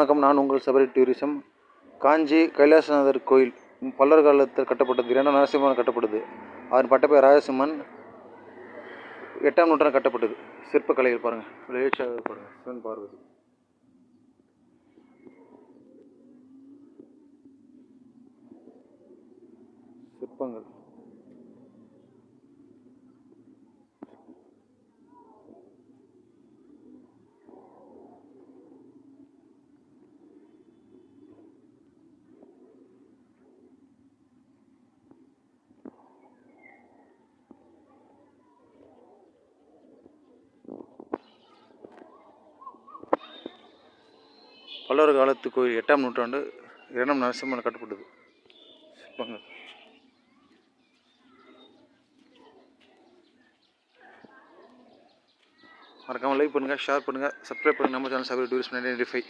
வணக்கம். நான் உங்கள் சபரி டூரிசம். காஞ்சி கைலாசநாதர் கோயில். பல்லர் காலத்தில் கட்டப்பட்டது இரண்டாம் நரசிம்மன் கட்டப்பட்டது. அதன் பட்டப்பெயர் ராஜசிம்மன். எட்டாம் நூற்றாண்டு கட்டப்பட்டது. சிற்பக்கலைகள் பாருங்கள் வெளியேற்ற பாருங்கள் சிவன் பார்வதி. சிற்பங்கள். பல்லவர் காலத்து கோயில் எட்டாம் நூற்றாண்டு இரண்டாம் நரசிம்மன் கட்டப்பட்டது. சிற்பங்கள் மறக்காமல் லைக் பண்ணுங்கள் ஷேர் பண்ணுங்கள் சப்ஸ்கிரைப் பண்ணுங்கள் நம்ம channel Sabari tourist ninety five